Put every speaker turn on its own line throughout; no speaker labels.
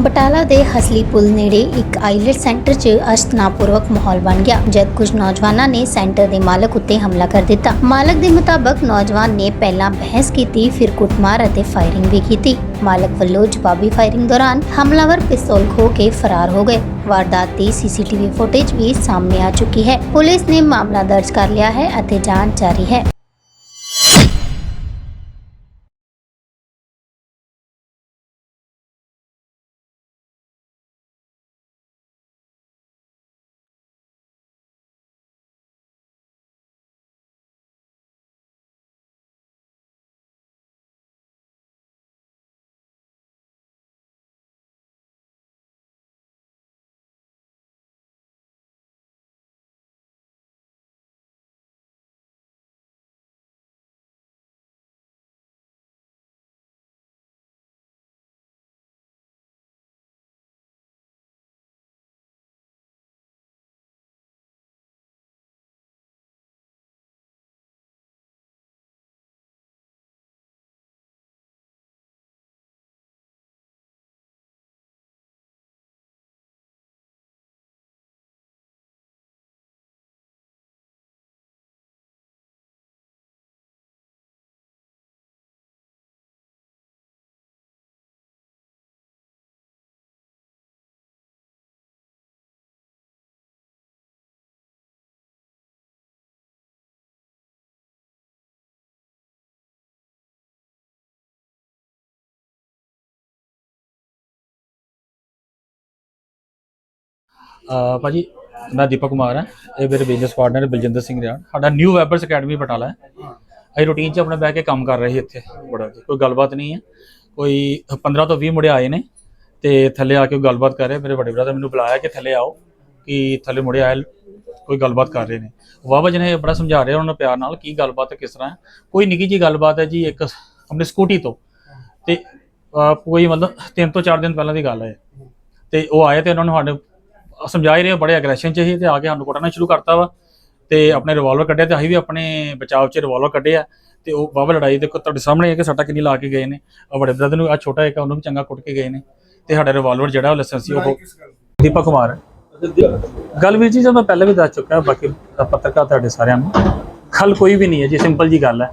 ਬਟਾਲਾ ਦੇ ਹਸਲੀ ਪੁਲ ਨੇੜੇ ਇੱਕ ਆਈਲੈਟ ਸੈਂਟਰ 'ਚ ਅਸ਼ਤਨਾਪੂਰਵਕ ਮਾਹੌਲ ਬਣ ਗਿਆ, ਜਦ ਕੁਝ ਨੌਜਵਾਨਾਂ ਨੇ ਸੈਂਟਰ ਦੇ ਮਾਲਕ ਉੱਤੇ ਹਮਲਾ ਕਰ ਦਿੱਤਾ। ਮਾਲਕ ਦੇ ਮੁਤਾਬਕ ਨੌਜਵਾਨ ਨੇ ਪਹਿਲਾਂ ਬਹਿਸ ਕੀਤੀ, ਫਿਰ ਕੁੱਟਮਾਰ ਅਤੇ ਫਾਇਰਿੰਗ ਵੀ ਕੀਤੀ। ਮਾਲਕ ਵੱਲੋਂ ਜਵਾਬੀ ਫਾਇਰਿੰਗ ਦੌਰਾਨ ਹਮਲਾਵਰ ਪਿਸਤੌਲ ਖੋ ਕੇ ਫਰਾਰ ਹੋ ਗਏ। ਵਾਰਦਾਤ ਦੀ ਸੀਸੀਟੀਵੀ ਫੁਟੇਜ ਵੀ ਸਾਹਮਣੇ ਆ ਚੁੱਕੀ ਹੈ। ਪੁਲਿਸ ਨੇ ਮਾਮਲਾ ਦਰਜ ਕਰ ਲਿਆ ਹੈ ਅਤੇ ਜਾਂਚ ਜਾਰੀ ਹੈ।
ਅਹ ਭਾਜੀ, ਮੈਂ ਦੀਪਕ ਕੁਮਾਰ ਹਾਂ। ਇਹ ਮੇਰੇ ਬਿਜ਼ਨਸ ਪਾਰਟਨਰ ਬਲਜਿੰਦਰ ਸਿੰਘ ਰਿਆੜ। ਸਾਡਾ ਨਿਊ ਵੈਬਰਸ ਅਕੈਡਮੀ ਬਟਾਲਾ ਹੈ। ਅਸੀਂ ਰੂਟੀਨ 'ਚ ਆਪਣੇ ਬਹਿ ਕੇ ਕੰਮ ਕਰ ਰਹੇ ਸੀ ਇੱਥੇ। ਬੜਾ ਜੀ, ਕੋਈ ਗੱਲਬਾਤ ਨਹੀਂ ਹੈ। ਕੋਈ 15 ਤੋਂ 20 ਮੁੰਡੇ ਆਏ ਨੇ ਤੇ ਥੱਲੇ ਆ ਕੇ ਕੋਈ ਗੱਲਬਾਤ ਕਰ ਰਹੇ। ਮੇਰੇ ਵੱਡੇ ਭਰਾ ਬ੍ਰਦਰ ਮੈਨੂੰ ਬੁਲਾਇਆ ਕਿ ਥੱਲੇ ਆਓ, ਕਿ ਥੱਲੇ ਮੁੰਡੇ ਆਏ, ਕੋਈ ਗੱਲਬਾਤ ਕਰ ਰਹੇ ਨੇ। ਵਾਹਵਾ ਜੀ ਨੇ ਬੜਾ ਸਮਝਾ ਰਹੇ ਉਹਨਾਂ ਨੂੰ ਪਿਆਰ ਨਾਲ ਕੀ ਗੱਲਬਾਤ ਹੈ, ਕਿਸ ਤਰ੍ਹਾਂ ਹੈ। ਕੋਈ ਨਿੱਕੀ ਜੀ ਗੱਲਬਾਤ ਹੈ ਜੀ, ਇੱਕ ਆਪਣੀ ਸਕੂਟੀ ਤੋਂ। ਤੇ, ਅਹ, ਕੋਈ ਮਤਲਬ ਤਿੰਨ ਤੋਂ ਚਾਰ ਦਿਨ ਪਹਿਲਾਂ ਦੀ ਗੱਲ ਹੈ। ਤੇ ਉਹ ਆਏ ਤੇ ਉਹਨਾਂ ਨੂੰ ਸਾਡੇ ਸਮਝਾ ਹੀ ਰਹੇ ਬੜੇ ਐਗਰੈਸ਼ਨ ਚ ਸੀ ਤੇ ਆ ਕੇ ਸਾਨੂੰ ਕੁੱਟਣਾ ਸ਼ੁਰੂ ਕਰਤਾ ਵਾ ਤੇ ਆਪਣੇ ਰਿਵਾਲਵਰ ਕੱਢਿਆ ਤੇ ਅਸੀਂ ਵੀ ਆਪਣੇ ਬਚਾਅ ਚ ਰਿਵਾਲਵਰ ਕੱਢਿਆ ਤੇ ਉਹ ਬਾਬਾ ਲੜਾਈ ਦੇਖੋ ਤੁਹਾਡੇ ਸਾਹਮਣੇ ਹੈ ਕਿ ਸੱਟਾ ਕਿੰਨੀ ਲਾ ਕੇ ਗਏ ਨੇ ਆ ਵੱਡੇ ਬ੍ਰਦਰ ਨੂੰ ਆ ਛੋਟਾ ਇੱਕ ਉਹਨੂੰ ਵੀ ਚੰਗਾ ਕੁੱਟ ਕੇ ਗਏ ਨੇ ਤੇ ਸਾਡਾ ਰਿਵਾਲਵਰ ਜਿਹੜਾ ਉਹ ਲਾਇਸੈਂਸੀ ਉਹ ਦੀਪਕ ਕੁਮਾਰ। ਗੱਲ ਵੀਰ ਜੀ ਜੋ ਮੈਂ ਪਹਿਲਾਂ ਵੀ ਦੱਸ ਚੁੱਕਾ ਬਾਕੀ ਪੱਤਰਕਾਰ ਤੁਹਾਡੇ ਸਾਰਿਆਂ ਨੂੰ ਖਲ ਕੋਈ ਵੀ ਨਹੀਂ ਹੈ ਜੀ ਸਿੰਪਲ ਜੀ ਗੱਲ ਹੈ।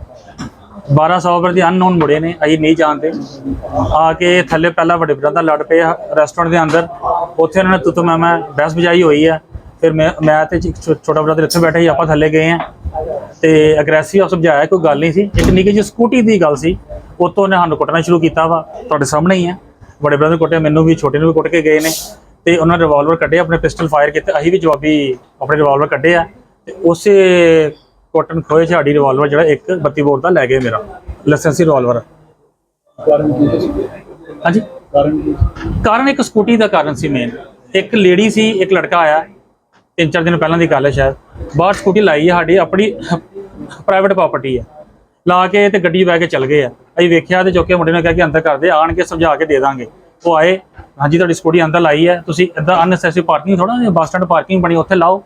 1200 ਪਰ ਦੇ ਅਨਨੋਨ ਮੁੜੇ ਨੇ ਅਸੀਂ ਨਹੀਂ ਜਾਣਦੇ। ਆ ਕੇ ਥੱਲੇ ਪਹਿਲਾਂ ਵੱਡੇ ਬ੍ਰਦਰ ਲੜ ਪਏ ਰੈਸਟੋਰੈਂਟ ਦੇ ਅੰਦਰ। ਉੱਥੇ ਉਹਨਾਂ ਨੇ ਤੁਤ ਮੈਂ ਮੈਂ ਬਹਿਸ ਬਜਾਈ ਹੋਈ ਆ। ਫਿਰ ਮੈਂ ਮੈਂ ਤੇ ਇੱਕ ਛੋਟਾ ਬ੍ਰਦਰ ਇੱਥੇ ਬੈਠੇ ਸੀ, ਆਪਾਂ ਥੱਲੇ ਗਏ ਆ। ਤੇ ਅਗਰੈਸਿਵ ਸਮਝਾਇਆ ਕੋਈ ਗੱਲ ਨਹੀਂ ਸੀ। ਇੱਕ ਨਿੱਕੀ ਜਿਹੀ ਸਕੂਟੀ ਦੀ ਗੱਲ ਸੀ। ਉਤੋਂ ਨੇ ਸਾਨੂੰ ਕੁੱਟਣਾ ਸ਼ੁਰੂ ਕੀਤਾ ਵਾ, ਤੁਹਾਡੇ ਸਾਹਮਣੇ ਹੀ ਆ। ਵੱਡੇ ਬ੍ਰਦਰ ਕੁੱਟਿਆ ਮੈਨੂੰ ਵੀ, ਛੋਟੇ ਨੂੰ ਵੀ ਕੁੱਟ ਕੇ ਗਏ ਨੇ। ਤੇ ਉਹਨਾਂ ਨੇ ਰਿਵਾਲਵਰ ਕੱਢੇ, ਆਪਣੇ ਪਿਸਟਲ ਫਾਇਰ ਕੀਤੇ। ਅਸੀਂ ਵੀ ਜਵਾਬੀ ਆਪਣੇ ਰਿਵਾਲਵਰ ਕੱਢੇ ਆ। ਤੇ ਉਸੇ ਕੋਟਨ ਖੋਏ ਸਾਡੀ ਰਿਵਾਲਵਰ ਜਿਹੜਾ ਇੱਕ 32 ਬੋਰ ਦਾ ਲੈ ਗਏ ਮੇਰਾ। ਲਾਇਸੈਂਸੀ ਰਿਵਾਲਵਰ ਹਾਂਜੀ। ਕਾਰਨ ਇੱਕ ਸਕੂਟੀ ਦਾ ਕਾਰਨ ਸੀ ਮੇਨ ਇੱਕ ਲੇਡੀ ਸੀ ਇੱਕ ਲੜਕਾ ਆਇਆ। ਤਿੰਨ ਚਾਰ ਦਿਨ ਪਹਿਲਾਂ ਦੀ ਗੱਲ ਹੈ ਸ਼ਾਇਦ। ਬਾਹਰ ਸਕੂਟੀ ਲਾਈ ਹੈ ਸਾਡੀ ਆਪਣੀ ਪ੍ਰਾਈਵੇਟ ਪ੍ਰਾਪਰਟੀ ਹੈ। ਲਾ ਕੇ ਤੇ ਗੱਡੀ ਬਹਿ ਕੇ ਚੱਲ ਗਏ ਆ। ਅਸੀਂ ਵੇਖਿਆ ਤੇ ਚੁੱਕੇ ਮੁੰਡੇ ਨੇ ਕਿਹਾ ਕਿ ਅੰਦਰ ਕਰਦੇ ਆਣ ਕੇ ਸਮਝਾ ਕੇ ਦੇ ਦਾਂਗੇ। ਉਹ ਆਏ ਹਾਂਜੀ ਤੁਹਾਡੀ ਸਕੂਟੀ ਅੰਦਰ ਲਾਈ ਹੈ। ਤੁਸੀਂ ਇਦਾਂ ਅਨਨੈਸੈਸਰੀ ਪਾਰਕਿੰਗ ਥੋੜਾ ਬੱਸ ਸਟੈਂਡ ਪਾਰਕਿੰਗ ਬਣੀ ਉੱਥੇ ਲਾਓ।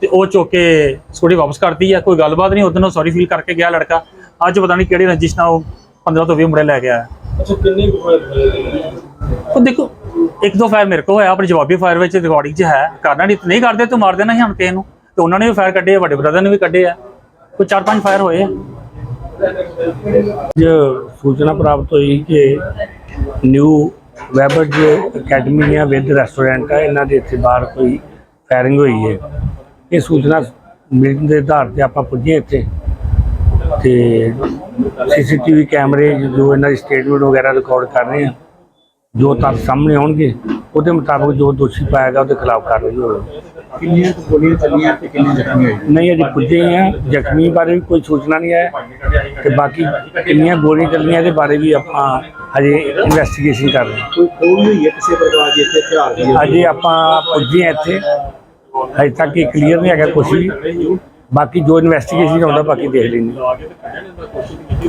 ਤੇ ਉਹ ਚੁੱਕ ਕੇ ਸਕੂਟੀ ਵਾਪਸ ਕਰਤੀ ਹੈ। ਕੋਈ ਗੱਲਬਾਤ ਨਹੀਂ ਉਦੋਂ ਸੌਰੀ ਫੀਲ ਕਰਕੇ ਗਿਆ ਲੜਕਾ। ਅੱਜ ਪਤਾ ਨਹੀਂ ਕਿਹੜੀ ਰੰਜਿਸ਼ ਨਾਲ ਉਹ 15 ਤੋਂ 20 ਮੁੰਡੇ ਲੈ ਕੇ ਆਇਆ।
ਅੱਛਾ ਕਿੰਨੇ
ਉਹ ਦੇਖੋ ਇੱਕ ਦੋ ਫਾਇਰ ਮੇਰੇ ਕੋਲ ਹੋਇਆ ਆਪਣੀ ਜਵਾਬੀ ਫਾਇਰ ਵਿੱਚ ਰਿਕਾਰਡਿੰਗ 'ਚ ਹੈ। ਕਰਨਾ ਨਹੀਂ ਨਹੀਂ ਕਰਦੇ ਤੂੰ ਮਾਰ ਦੇਣਾ ਸੀ ਹੁਣ ਕਿਸੇ ਨੂੰ। ਤੇ ਉਹਨਾਂ ਨੇ ਵੀ ਫਾਇਰ ਕੱਢੇ ਆ, ਵੱਡੇ ਬ੍ਰਦਰ ਨੇ ਵੀ ਕੱਢੇ ਆ। ਕੋਈ ਚਾਰ ਪੰਜ ਫਾਇਰ ਹੋਏ ਆ।
ਜੋ ਸੂਚਨਾ ਪ੍ਰਾਪਤ ਹੋਈ ਕਿ ਨਿਊ ਵੈਬਰਜ ਅਕੈਡਮੀ ਹੈ ਵਿਦ ਰੈਸਟੋਰੈਂਟ ਆ ਇਹਨਾਂ ਦੇ ਇੱਥੇ ਬਾਹਰ ਕੋਈ ਫਾਇਰਿੰਗ ਹੋਈ ਹੈ। ਇਹ ਸੂਚਨਾ ਮਿਲਣ ਦੇ ਆਧਾਰ ਤੇ ਆਪਾਂ ਪੁੱਜੇ ਇੱਥੇ। ਤੇ ਸੀਸੀਟੀਵੀ ਕੈਮਰੇ ਜੋ ਇਹਨਾਂ ਦੀ ਸਟੇਟਮੈਂਟ ਵਗੈਰਾ ਰਿਕਾਰਡ ਕਰ ਰਹੇ ਆ। ਜੋ ਤੱਥ ਸਾਹਮਣੇ ਆਉਣਗੇ ਉਹਦੇ ਮੁਤਾਬਕ ਜੋ ਦੋਸ਼ੀ ਪਾਏਗਾ ਉਹਦੇ ਖਿਲਾਫ ਕਾਰਵਾਈ ਹੋਵੇਗੀ।
ਕਿੰਨੀਆਂ ਗੋਲੀਆਂ ਚੱਲੀਆਂ ਤੇ ਕਿੰਨੇ ਜ਼ਖਮੀ ਹੋਏ
ਨਹੀਂ ਅਜੇ ਪੁੱਜੇ ਹੀ ਆ ਜ਼ਖਮੀ ਬਾਰੇ ਵੀ ਕੋਈ ਸੂਚਨਾ ਨਹੀਂ ਹੈ ਤੇ ਬਾਕੀ ਕਿੰਨੀਆਂ ਗੋਲੀਆਂ ਚੱਲੀਆਂ ਇਹਦੇ ਬਾਰੇ ਵੀ ਆਪਾਂ ਹਜੇ ਇਨਵੈਸਟੀਗੇਸ਼ਨ ਕਰ ਰਹੇ
ਕੋਈ ਖੋਲ ਹੋਈ ਹੈ ਕਿਸੇ ਪ੍ਰਕਾਰ ਦੀ ਇੱਥੇ ਹਥਿਆਰ ਦੀ
ਅਜੇ ਆਪਾਂ ਪੁੱਜੇ ਇੱਥੇ। ਹਜੇ ਤੱਕ ਇਹ ਕਲੀਅਰ ਨਹੀਂ ਹੈਗਾ ਕੁਛ ਵੀ। ਬਾਕੀ ਜੋ ਇਨਵੈਸਟੀਗੇਸ਼ਨ ਹੁੰਦਾ ਬਾਕੀ ਦੇਖ ਹਾਂ।